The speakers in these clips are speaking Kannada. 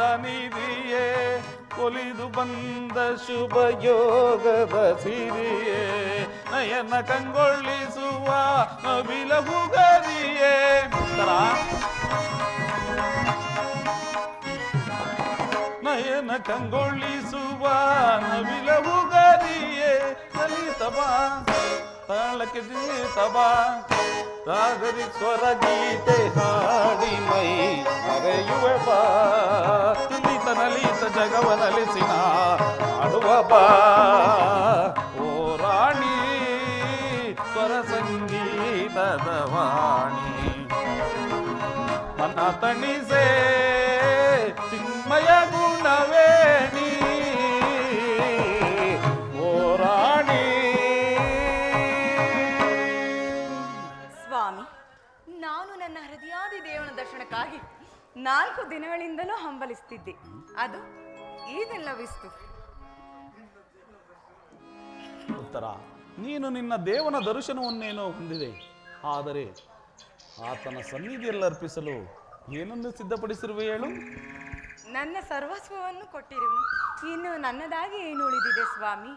ನಿಧಿಯೇ ಒಲಿದು ಬಂದ ಶುಭ ಯೋಗದ ಸಿರಿಯೇ, ನಯನ ಕಂಗೊಳಿಸುವ ನವಿಲ ಹುಗರಿಯೇ. ನಯನ ಕಂಗೊಳಿಸುವ ನವಿಲ ಹುಗರಿಯೇ ಲಲಿತಬಾ ತಾಳಕ್ಕೆ ಜೀತಬಾ ರಾಗರಿ ಸ್ವರ ಗೀತೆ ಹಾಡಿ ಮೈ ಮರೆಯುವ ನಲಿತ ನಲಿತ ಜಗವ ನಲಿಸಿನ ಆಡುವ ಬಾ. ಓ ರಾಣಿ, ಸ್ವರ ಸಂಗೀತದ ವಾಣಿ. ಮನ ತಣಿಸೆ ನಾನು ನನ್ನ ಹೃದಯಾದಿ ದೇವನ ದರ್ಶನಕ್ಕಾಗಿ ನಾಲ್ಕು ದಿನಗಳಿಂದಲೂ ಹಂಬಲಿಸ್ತಿದ್ದೆ. ಅದು ಈಗೆಲ್ಲವಿಸ್ತು ಉತ್ತರ ನೀನು ನಿನ್ನ ದೇವನ ದರ್ಶನವನ್ನೇನೋ ಹೊಂದಿದೆ. ಆದರೆ ಆತನ ಸನ್ನಿಧಿಯಲ್ಲಿ ಅರ್ಪಿಸಲು ಏನನ್ನು ಸಿದ್ಧಪಡಿಸಿರುವೆ ಹೇಳು? ನನ್ನ ಸರ್ವಸ್ವವನ್ನು ಕೊಟ್ಟಿರುವನು. ಇನ್ನು ನನ್ನದಾಗಿ ಏನು ಉಳಿದಿದೆ ಸ್ವಾಮಿ?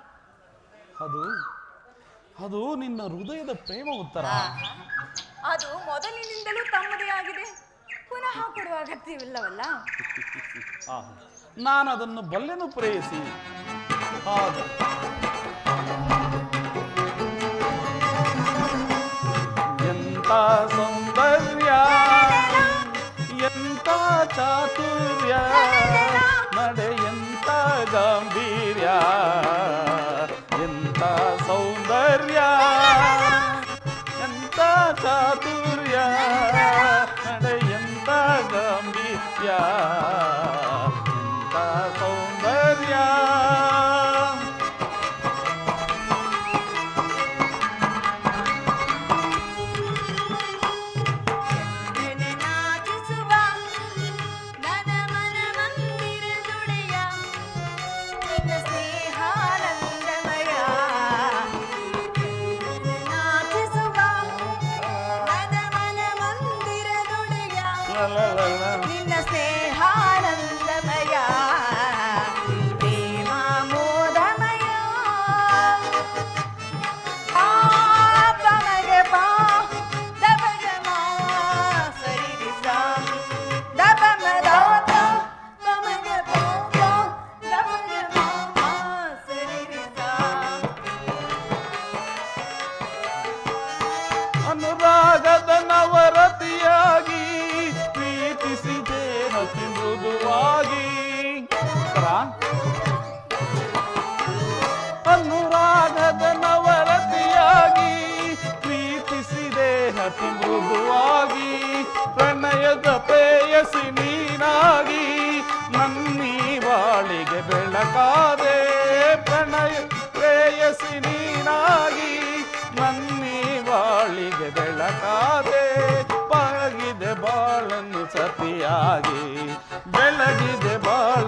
ಅದು ಅದು ನಿನ್ನ ಹೃದಯದ ಪ್ರೇಮ ಉತ್ತರ. ಅದು ಮೊದಲಿನಿಂದಲೂ ತಮ್ಮದೇ ಆಗಿದೆ. ಪುನಃ ಕೊಡುವ ಅಗತ್ಯವಿಲ್ಲವಲ್ಲ? ನಾನು ಅದನ್ನು ಬಲ್ಲೆನು ಪ್ರೇಯಸಿ. ಹಾಗೆ. ಎಂತ ಸೌಂದರ್ಯ ಎಂತ ಚಾತುರ್ಯ, ನಡೆ ಎಂತ ಗಾಂಭೀರ್ಯ ಎಂತ ಸೌಂದರ್ಯ. ಚಾತುರ್ಯ ನಡೆ ಎಂತ ಗಾಂಭೀರ್ಯ ಮಂದಿರದೊಡೆಯ ನಿನ್ನ ದೇಹಕ್ಕೆ ಮೃದುವಾಗಿ ಪ್ರಣಯದ ಪ್ರೇಯಸಿ ನೀನಾಗಿ ನನ್ನಿ ಬಾಳಿಗೆ ಬೆಳಕಾದೆ ಪ್ರಣಯ, ಪ್ರೇಯಸಿ ನೀನಾಗಿ ನನ್ನಿ ಬಾಳಿಗೆ ಬೆಳಕಾದೆ, ಪಳಗಿದೆ ಬಾಳನ್ನು ಸತಿಯಾಗಿ, ಬೆಳಗಿದೆ ಬಾಳ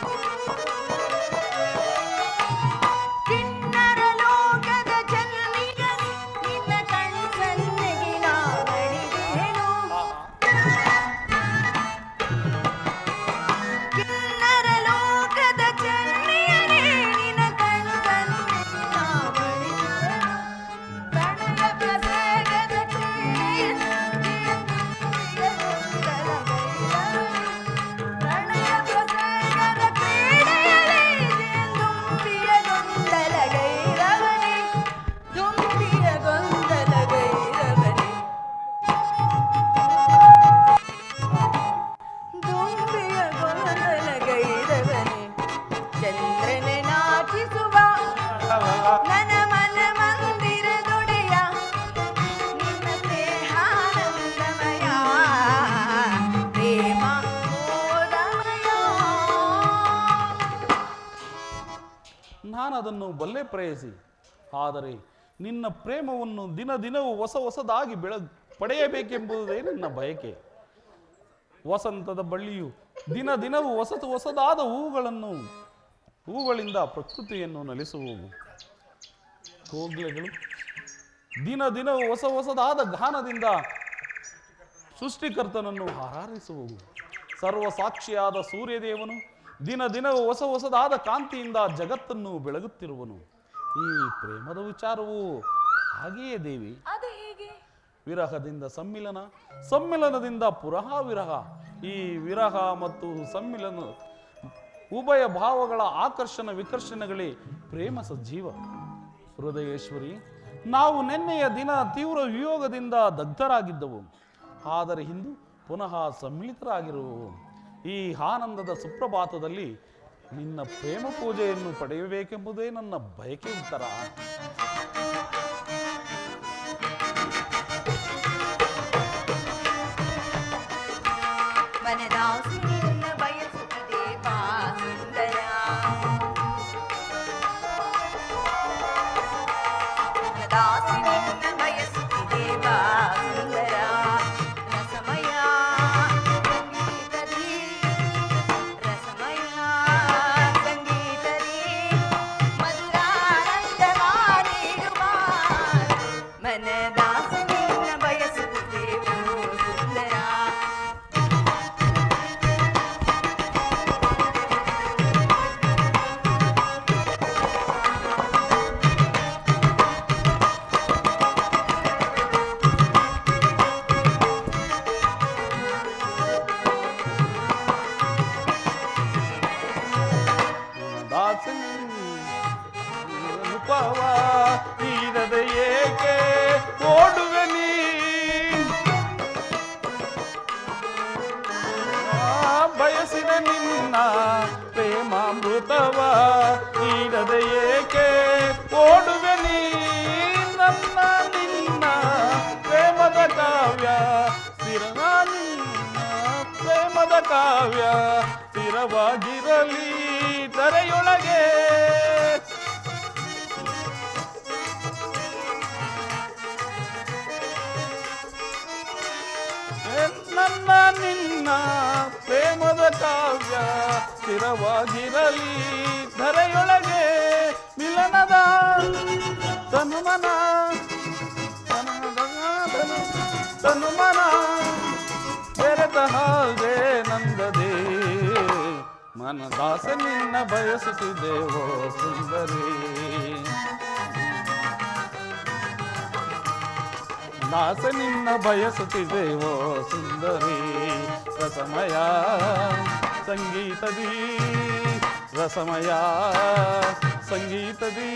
ಪ್ರಯಸಿ ಆದರೆ ನಿನ್ನ ಪ್ರೇಮವನ್ನು ದಿನ ದಿನವೂ ಹೊಸ ಹೊಸದಾಗಿ ಬೆಳ, ಪಡೆಯಬೇಕೆಂಬುದೇ ನನ್ನ ಬಯಕೆ. ವಸಂತದ ಬಳ್ಳಿಯು ದಿನ ದಿನವೂ ಹೊಸತು ಹೊಸದಾದ ಹೂಗಳನ್ನು, ಹೂಗಳಿಂದ ಪ್ರಕೃತಿಯನ್ನು ನಲಿಸುವವು. ಕೋಗಿಲೆಗಳು ದಿನ ದಿನವೂ ಹೊಸ ಹೊಸದಾದ ಗಾನದಿಂದ ಸೃಷ್ಟಿಕರ್ತನನ್ನು ಹಾರಾರಿಸುವವು. ಸರ್ವ ಸಾಕ್ಷಿಯಾದ ಸೂರ್ಯದೇವನು ದಿನ ದಿನವೂ ಹೊಸ ಹೊಸದಾದ ಕಾಂತಿಯಿಂದ ಜಗತ್ತನ್ನು ಬೆಳಗುತ್ತಿರುವನು. ಈ ಪ್ರೇಮದ ವಿಚಾರವು ಹಾಗೆಯೇ ದೇವಿ. ಅದು ಹೇಗೆ? ವಿರಹದಿಂದ ಸಮ್ಮಿಲನ ಸಮ್ಮಿಲನದಿಂದ ಪುರಹ ವಿರಹ. ಈ ವಿರಹ ಮತ್ತು ಸಮ್ಮಿಲನ ಉಭಯ ಭಾವಗಳ ಆಕರ್ಷಣ ವಿಕರ್ಷಣಗಳೇ ಪ್ರೇಮ ಸಜೀವ. ಹೃದಯೇಶ್ವರಿ ನಾವು ನಿನ್ನೆಯ ದಿನ ತೀವ್ರ ವಿಯೋಗದಿಂದ ದಗ್ಧರಾಗಿದ್ದವು. ಆದರೆ ಇಂದು ಪುನಃ ಸಮ್ಮಿಳಿತರಾಗಿರುವವು ಈ ಆನಂದದ ಸುಪ್ರಭಾತದಲ್ಲಿ ನಿನ್ನ ಪ್ರೇಮ ಪೂಜೆಯನ್ನು ಪಡೆಯಬೇಕೆಂಬುದೇ ನನ್ನ ಬಯಕೆ ಉತ್ತರ ನನ್ನ ನಿನ್ನ ಪ್ರೇಮದ ಕಾವ್ಯ ಸ್ಥಿರವಾಗಿರಲಿ. ಧರೆಯೊಳಗೆ ಮಿಲನದ ತನುಮನ ತನುಮನ ಬೆರೆತ ಹಾಗೆ ನಂದದೆ. ಮನದಾಸ ನಿನ್ನ ಬಯಸುತ್ತಿದ್ದೇವೋ ಸುಂದರಿ. ದಾಸ ನಿನ್ನ ಬಯಸುತ್ತಿದ್ದೇವೋ ಸುಂದರಿ ರಸಮಯ ಸಂಗೀತದಿ ರಸಮಯ ಸಂಗೀತದಿ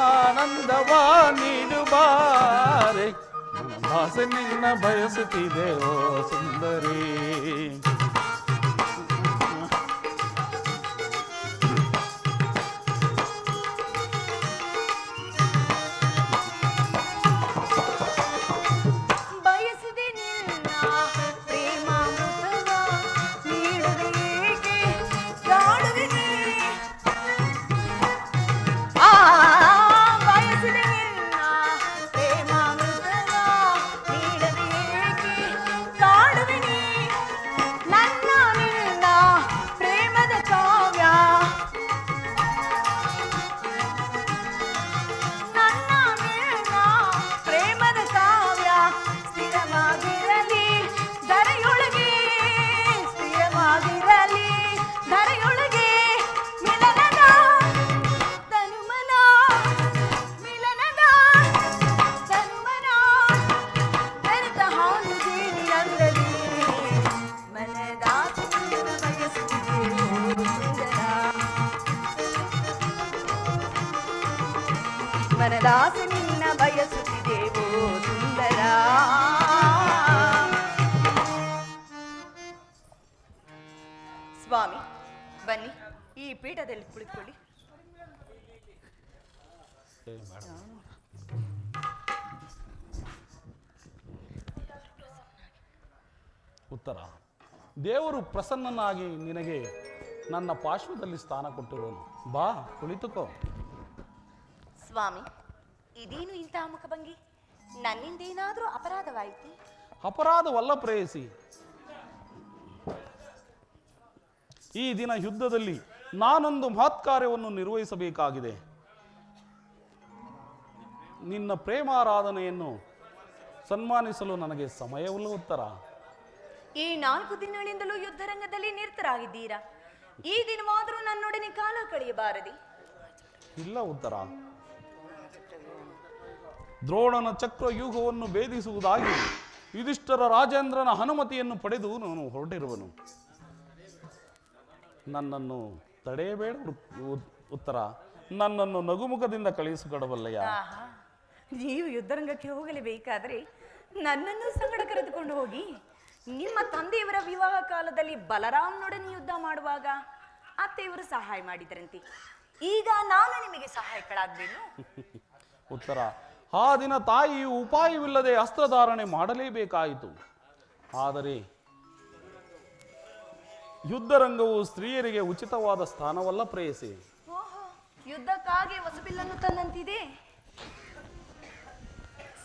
ಆನಂದವ ನೀಡುಬಾರೆ ದಾಸೆ ನಿನ್ನ ಬಯಸುತ್ತಿದೆ ಓ ಸುಂದರಿ ಉತ್ತರ. ದೇವರು ಪ್ರಸನ್ನನಾಗಿ ನಿನಗೆ ನನ್ನ ಪಾರ್ಶ್ವದಲ್ಲಿ ಸ್ಥಾನ ಕೊಟ್ಟಿರೋನು. ಬಾ ಕುಳಿತುಕೋ. ಸ್ವಾಮಿ ಇದೇನು ಇಂತಹ ಮುಖಭಂಗಿ ನನ್ನಿಂದೇನಾದರೂ ಅಪರಾಧವಾಯಿತು? ಅಪರಾಧವಲ್ಲ ಪ್ರೇಯಸಿ. ಈ ದಿನ ಯುದ್ಧದಲ್ಲಿ ನಾನೊಂದು ಮಹತ್ ಕಾರ್ಯವನ್ನು ನಿರ್ವಹಿಸಬೇಕಾಗಿದೆ. ನಿನ್ನ ಪ್ರೇಮಾರಾಧನೆಯನ್ನು ಸನ್ಮಾನಿಸಲು ನನಗೆ ಸಮಯವಿಲ್ಲ ಉತ್ತರ. ಈ ನಾಲ್ಕು ದಿನಗಳಿಂದಲೂ ಯುದ್ಧರಂಗದಲ್ಲಿ ನಿರತರಾಗಿದ್ದೀರಾ? ಈ ದಿನವಾದರೂ ನನ್ನೊಡನೆ ಕಾಲ ಕಳೆಯಬಾರದಿ? ಇಲ್ಲ ಉತ್ತರ. ದ್ರೋಣನ ಚಕ್ರ ಯೂಗವನ್ನು ಭೇದಿಸುವುದಾಗಿ ಯುಧಿಷ್ಠರ ರಾಜೇಂದ್ರನ ಅನುಮತಿಯನ್ನು ಪಡೆದು ನಾನು ಹೊರಟಿರುವನು. ನನ್ನನ್ನು ತಡೆಯಬೇಡ ಉತ್- ಉತ್- ಉತ್ತರ. ನನ್ನನ್ನು ನಗುಮುಖದಿಂದ ಕಳುಹಿಸಿಕೊಡಬಲ್ಲಯ್ಯ. ನೀವು ಯುದ್ಧರಂಗಕ್ಕೆ ಹೋಗಲೇಬೇಕಾದ್ರೆ ನನ್ನನ್ನು ಸಂಗಡ ಕರೆದುಕೊಂಡು ಹೋಗಿ. ನಿಮ್ಮ ತಂದೆಯವರ ವಿವಾಹ ಕಾಲದಲ್ಲಿ ಬಲರಾಮ್ನೊಡನೆ ಯುದ್ಧ ಮಾಡುವಾಗ ಅತ್ತೆಯವರು ಸಹಾಯ ಮಾಡಿದರಂತೆ. ಈಗ ನಾನು ನಿಮಗೆ ಸಹಾಯಕಳಾಗ್ಬೇನು ಉತ್ತರ ಆ ದಿನ ತಾಯಿಯು ಉಪಾಯವಿಲ್ಲದೆ ಅಸ್ತ್ರಧಾರಣೆ ಮಾಡಲೇಬೇಕಾಯಿತು. ಆದರೆ ಯುದ್ಧರಂಗವು ಸ್ತ್ರೀಯರಿಗೆ ಉಚಿತವಾದ ಸ್ಥಾನವಲ್ಲ ಪ್ರೇಯಸಿ. ಓಹೋ ಯುದ್ಧಕ್ಕಾಗಿ ಹೊಸಬಿಲ್ಲನ್ನು ತಂದಂತಿದೆ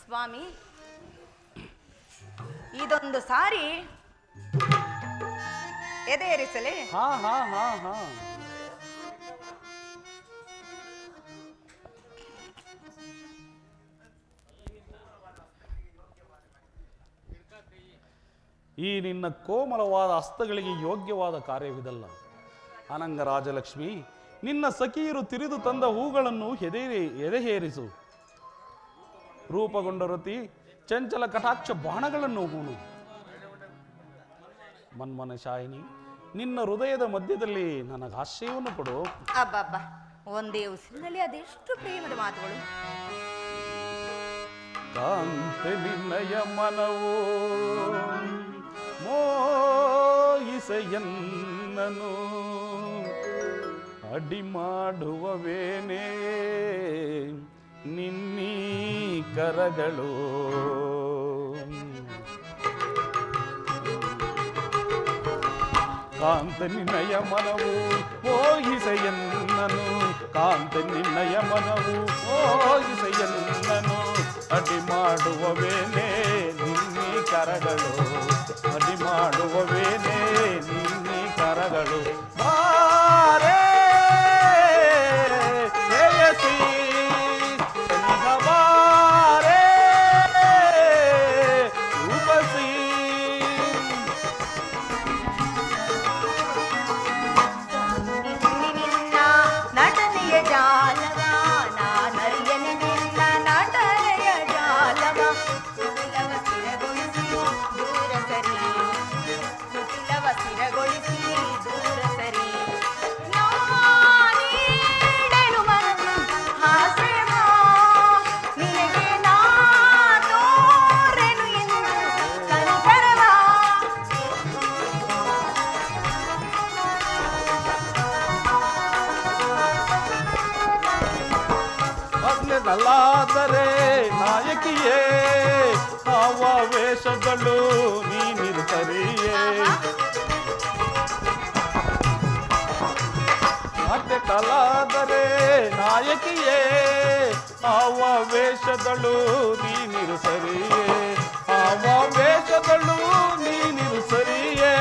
ಸ್ವಾಮಿ ಇದೊಂದು ಸಾರಿ ಎದೆಯರಿಸಲೇ? ಹಾ ಹಾ ಹಾ ಹಾ. ಈ ನಿನ್ನ ಕೋಮಲವಾದ ಹಸ್ತಗಳಿಗೆ ಯೋಗ್ಯವಾದ ಕಾರ್ಯವಿದಲ್ಲ. ಅನಂಗ ರಾಜಲಕ್ಷ್ಮಿ, ನಿನ್ನ ಸಖಿಯರು ತಿರಿದು ತಂದ ಹೂಗಳನ್ನು ಎದೆ ಎದೆಹೇರಿಸು ರೂಪಗೊಂಡ ರತಿ ಚಂಚಲ ಕಟಾಕ್ಷ ಬಾಣಗಳನ್ನು ಹೂಣು ಮನ್ಮನ ಶಾಯಿನಿ ನಿನ್ನ ಹೃದಯದ ಮಧ್ಯದಲ್ಲಿ ನನಗೆ ಆಶ್ರಯವನ್ನು ಕೊಡು. ಅಬ್ಬಬ್ಬ ಒಂದೇ ಉಸಿರಿನಲ್ಲಿ ಅದೆಷ್ಟು ಪ್ರೇಮದ ಮಾತುಗಳು. ಕಾಂತೆ ನಿನ್ನಯ ಮನವು ಮೋಯಿಸೆಯನ್ನನು ಅಡಿ ಮಾಡುವವೇನೇ ನಿನ್ನೀ ಕರಗಳು. ಕಾಂತ ನಿನ್ನಯ ಮನವು ಓಹಿಸೆಯನ್ನನು ಕಾಂತ ನಿನ್ನಯ ಮನವು ಓಹಿಸೆಯನ್ನನು ಅಡಿ ಮಾಡುವವೇನೆ ನಿನ್ನಿ ಕರಗಳು. ಅಡಿ ಮಾಡುವವೇನೆ ನಿನ್ನಿ ಕರಗಳು. ನಿಂತರೆ ನಾಯಕಿಯೇ ಆವ ವೇಷಗಳು ನೀನಿರ್ತರಿಯೇ ಮತ್ತೆ ಕಲಾದರೆ ನಾಯಕಿಯೇ ಆವ ವೇಷಗಳು ನೀನಿರುಸರಿಯೇ ಆವ ವೇಷಗಳು ನೀನಿರುಸರಿಯೇ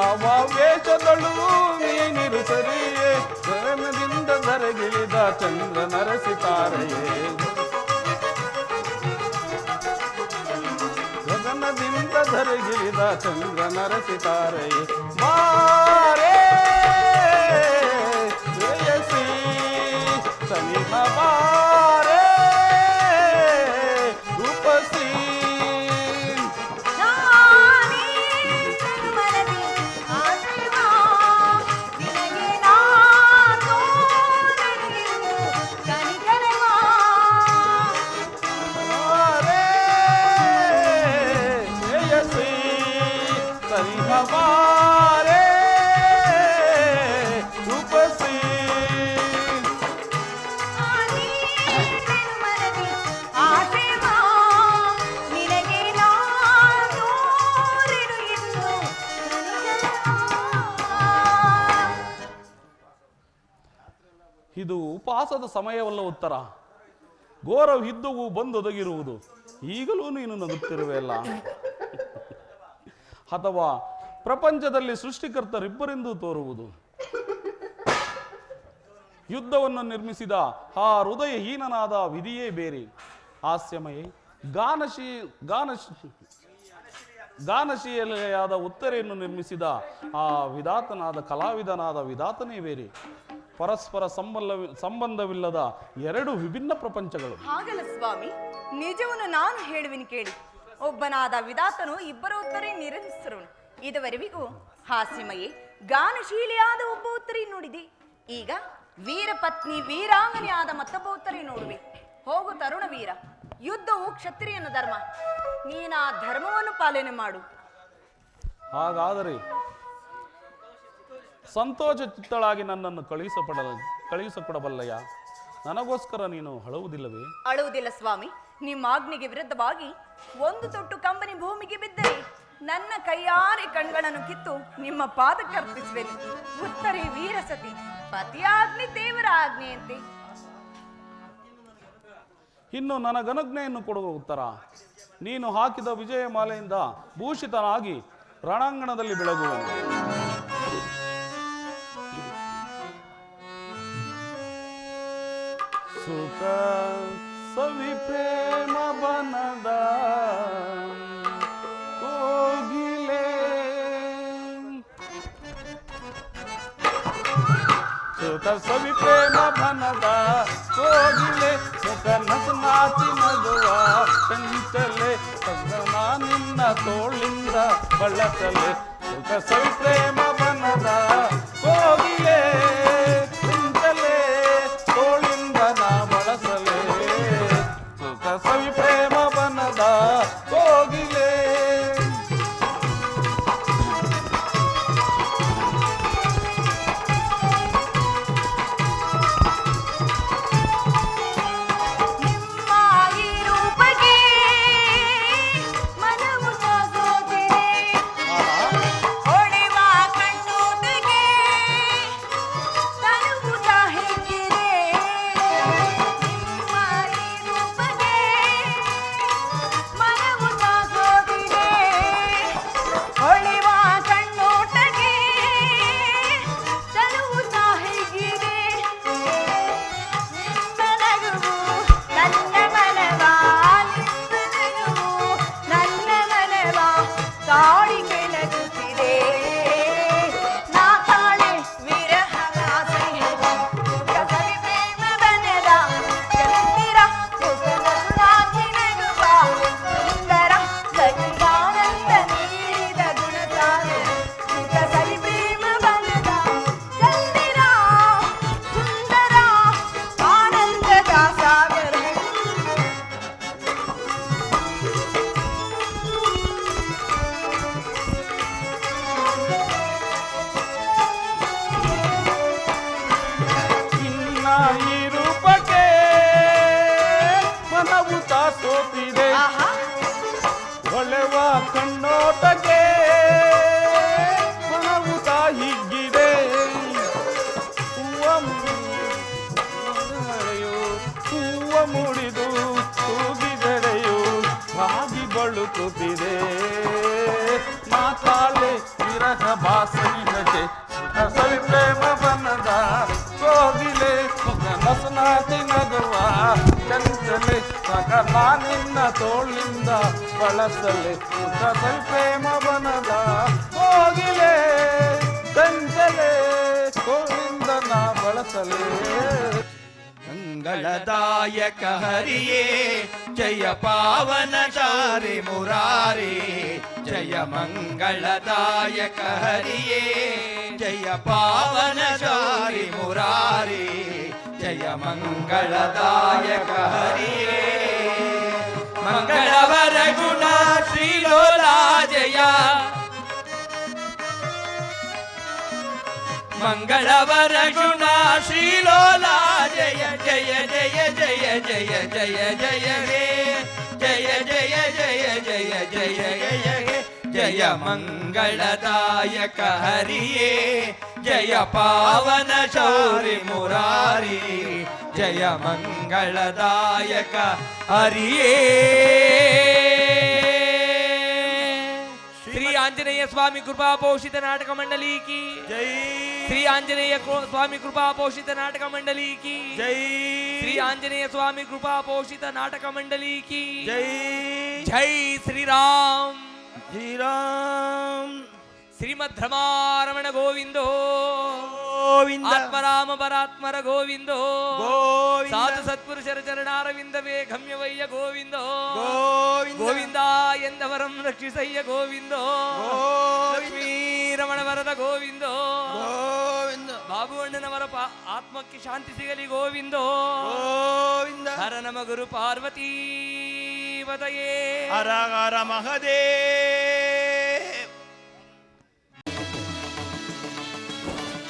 ಆವ ವೇಷಗಳು ನೀನಿರುಸರಿಯೇ ಗಗನದಿಂದ ಧರೆಗಿಳಿದ ಚಂದ್ರ ನರಸಿತಾರೆಯೇ ಗಗನದಿಂದ ಧರೆಗಿಳಿದ ಚಂದ್ರ ನರಸಿತಾರೆಯೇ ಬಾರೇ ಶ್ರೇಯಸಿ ಸನಿಹ ಇದು ಉಪವಾಸದ ಸಮಯವಲ್ಲ ಉತ್ತರ. ಘೋರ ಯುದ್ಧವು ಬಂದೊದಗಿರುವುದು ಈಗಲೂ ನೀನು ನಗುತ್ತಿರುವೆಯಲ್ಲ ಅಥವಾ ಪ್ರಪಂಚದಲ್ಲಿ ಸೃಷ್ಟಿಕರ್ತರಿಬ್ಬರೆಂದು ತೋರುವುದು. ಯುದ್ಧವನ್ನು ನಿರ್ಮಿಸಿದ ಆ ಹೃದಯಹೀನನಾದ ವಿಧಿಯೇ ಬೇರೆ. ಹಾಸ್ಯಮಯೇ, ಗಾನಶಿ ಗಾನಶಿ ಗಾನಶೀಲೆಯಾದ ಉತ್ತರೆಯನ್ನು ನಿರ್ಮಿಸಿದ ಆ ವಿಧಾತನಾದ, ಕಲಾವಿದನಾದ ವಿಧಾತನೇ ಬೇರೆ. ಪರಸ್ಪರ ಸಂಬಂಧ ಸಂಬಂಧವಿಲ್ಲದ ಎರಡು ವಿಭಿನ್ನ ಪ್ರಪಂಚಗಳು. ಹಾಗಲ್ಲ ಸ್ವಾಮಿ ನಿಜವನ್ನು ನಾನು ಹೇಳುವಿನಿ ಕೇಳಿ. ಒಬ್ಬನಾದ ವಿಧಾತನು ಇಬ್ಬರು ಉತ್ತರಿ ನಿರ್ಮಿಸಿರುವನು ಇದುವರೆವಿಗೂ ಹಾಸ್ಯಮಯೇ ಗಾನಶೀಲಿಯಾದ ಒಬ್ಬ ಉತ್ತರಿ ನೋಡಿದೆ. ಈಗ ವೀರ ಪತ್ನಿ ವೀರಾಂಗನೆ ಆದ ಮತ್ತೊಬ್ಬ ಉತ್ತರಿ ನೋಡುವೆ. ಹೋಗು ತರುಣ ವೀರ ಯುದ್ಧವು ಕ್ಷತ್ರಿಯನ ಧರ್ಮ. ನೀನ ಆ ಧರ್ಮವನ್ನು ಪಾಲನೆ ಮಾಡು. ಹಾಗಾದರೆ ಸಂತೋಷ ಚಿತ್ತಳಾಗಿ ನನ್ನನ್ನು ಕಳುಹಿಸಪಡಲ ಕಳುಹಿಸಕೊಡಬಲ್ಲಯ್ಯ. ನನಗೋಸ್ಕರ ನೀನು ಹಳುವುದಿಲ್ಲವೇ ಅಳುವುದಿಲ್ಲ ಸ್ವಾಮಿ. ನಿಮ್ಮ ಆಜ್ಞೆಗೆ ವಿರುದ್ಧವಾಗಿ ಒಂದು ತೊಟ್ಟು ಕಂಬನಿ ಭೂಮಿಗೆ ಬಿದ್ದರೆ ನನ್ನ ಕೈಯಾರೆ ಕಣ್ಗಳನ್ನು ಕಿತ್ತು ನಿಮ್ಮ ಪಾದಕ್ಕೆ ಅರ್ಪಿಸುವೆನು. ಉತ್ತರೆ ವೀರಸತಿ ಪತಿಯಾಗ್ನಿ ದೇವರ ಆಜ್ಞೆಯಂತೆ. ಇನ್ನು ನನಗನುಜ್ಞೆಯನ್ನು ಕೊಡುವ ಉತ್ತರ ನೀನು ಹಾಕಿದ ವಿಜಯ ಮಾಲೆಯಿಂದ ಭೂಷಿತನಾಗಿ ರಣಾಂಗಣದಲ್ಲಿ ಬೆಳಗುವನು. ಸುಖ ಸವಿ ಪ್ರೇಮ ಬನದ ಕೋಗಿಲೆ ಸುಖ ಸವಿ ಪ್ರೇಮ ಬನದ ಕೋಗಿಲೆ ಮುಖ ನಸು ನಾಚಿ ನಗುವ ಚಂಚಲೆ ಸಗನ ನಿನ್ನ ತೋಳಿಂದ ಬಳಸಲೆ ಸುಖ ಸವಿ ಪ್ರೇಮ ಬನದ ಕೋಗಿಲೆ ಮುಡಿದೆಯೋ, ಹೂವ ಮುಡಿದು ತೂಗಿದೆಡೆಯು ಬಾಗಿ ಬಳುಕುತ್ತಿದೆ. ಮಾತಾಳೆ ವಿರಹ ಬಾಸನಿಗೆ ಸವಿ ಪ್ರೇಮ ಬನದ ಕೋಗಿಲೆ ನಸನಾತಿ ನಗುವ ಚಂಚಲೆ ತೋಳಿಂದ ಬಳಸಲೆ ಸವಿ ಪ್ರೇಮ ಬನದ ಕೋಗಿಲೆ. சொல்லு மங்களதாயக ஹரியே ஜய பாவனசாரி முராரி ஜய மங்களதாயக ஹரியே ஜய பாவனசாரி முராரி ஜய மங்களதாயக ஹரியே மங்களவர குணா ஸ்ரீலோலா ஜயா మంగళవర గుణ శ్రీలోల జయ జయ జయ జయ జయ జయ జయ హే జయ జయ జయ జయ జయ జయ హే జయ మంగళదాయక హరియే జయ పావన శౌరి మురారి జయ మంగళదాయక హరియే శ్రీ ఆంజనేయ స్వామి కృపా పోషిత నాటక మండలికి జై శ్రీ ఆంజనేయ స్వామి కృపా పోషిత నాటక మండలికి. జై. శ్రీ ఆంజనేయ స్వామి కృపా పోషిత నాటక మండలికి. జై. జై శ్రీరామ్. శ్రీరామ్. శ్రీమధ్రమారమణ గోవిందో. ಗೋವಿಂದೋ. ಆತ್ಮರಾಮ ಪರಾತ್ಮರ ಗೋವಿಂದೋ. ಗೋವಿಂದ. ಸಾಧು ಸತ್ಪುರುಷರ ಚರಣಾರವಿಂದವೇ ಗಮ್ಯವಯ್ಯ ಗೋವಿಂದೋ. ಗೋವಿಂದ. ಗೋವಿಂದ ಎಂದವರಂ ರಕ್ಷಿಸಯ್ಯ ಗೋವಿಂದೋ. ಲಕ್ಷ್ಮೀ ರಮಣ ವರದ ಗೋವಿಂದೋ. ಗೋವಿಂದ. ಬಾಬು ಅಣ್ಣನವರ ಆತ್ಮಕ್ಕೆ ಶಾಂತಿ ಸಿಗಲಿ ಗೋವಿಂದೋ. ಗೋವಿಂದ. ಹರ ನಮ ಗುರು ಪಾರ್ವತೀ ವದಯೇ. ಹರ ಹರ ಮಹದೇವ.